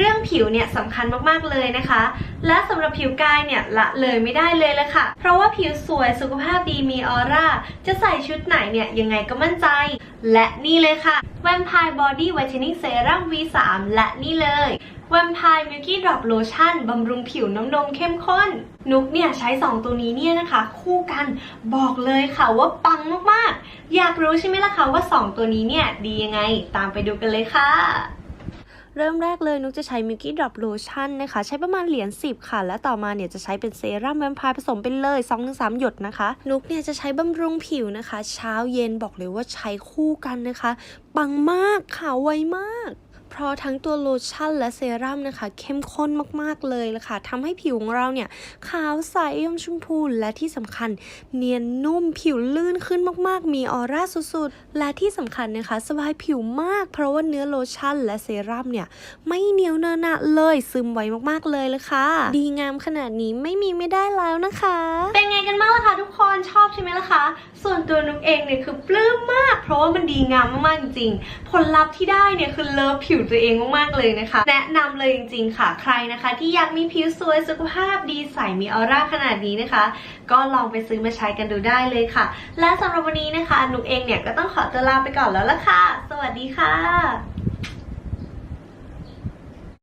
เรื่องผิวเนี่ยสำคัญมากๆเลยนะคะ และสำหรับผิวกายเนี่ยละเลยไม่ได้เลยละค่ะ เพราะว่าผิวสวยสุขภาพดีมีออร่า จะใส่ชุดไหนเนี่ยยังไงก็มั่นใจ และนี่เลยค่ะ Vampire Body Whitening Serum V3 และนี่เลย Vampire Milky Drop Lotion บำรุงผิวน้ำนมเข้มข้น นุกเนี่ยใช้ 2 ตัวนี้เนี่ยนะคะ คู่กันบอกเลยค่ะว่าปังมากๆ อยากรู้ใช่ไหมล่ะคะว่า 2 ตัวนี้เนี่ยดียังไง ตามไปดูกันเลยค่ะ เริ่มแรกเลยนุกจะใช้ Milky Drop Lotion นะคะ ใช้ประมาณเหรียญ10 ค่ะ และต่อมาเนี่ยจะใช้เป็นเซรั่มแวมไพร์ผสมไปเลย2-3 หยดนะคะ นุกเนี่ยจะใช้บำรุงผิวนะคะ เช้าเย็นบอกเลยว่าใช้คู่กันนะคะ ปังมากค่ะไวมาก ราะทั้งตัวโลชั่นและเซรั่มนะคะ เข้มข้นมากๆเลยละค่ะทำให้ผิวของเราเนี่ยขาวใสอมชมพูและที่สำคัญ เนียนนุ่มผิวลื่นขึ้นมากๆ มีออร่าสุดๆ และที่สำคัญนะคะ สบายผิวมาก เพราะว่าเนื้อโลชั่นและเซรั่มเนี่ย ไม่เหนียวเนอะหนะเลยซึมไวมากๆเลยละค่ะ ดีงามขนาดนี้ไม่มีไม่ได้แล้วนะคะ เป็นไงกันบ้างล่ะคะทุกคนชอบใช่ไหมล่ะคะ ส่วนตัวนุกเองเนี่ยคือปลื้มมาก เพราะว่ามันดีงามมากๆจริงผลลัพธ์ที่ได้เนี่ยคือเลิฟผิวตัวเองมากๆเลยนะคะ แนะนำเลยจริง ๆ ค่ะ ใครนะคะ ที่อยากมีผิวสวยสุขภาพดีใสมีออร่าขนาดนี้นะคะ ก็ลองไปซื้อมาใช้กันดูได้เลยค่ะ และสำหรับวันนี้นะคะนุกเองเนี่ยก็ต้องขอตัวลาไปก่อนแล้วละค่ะ สวัสดีค่ะ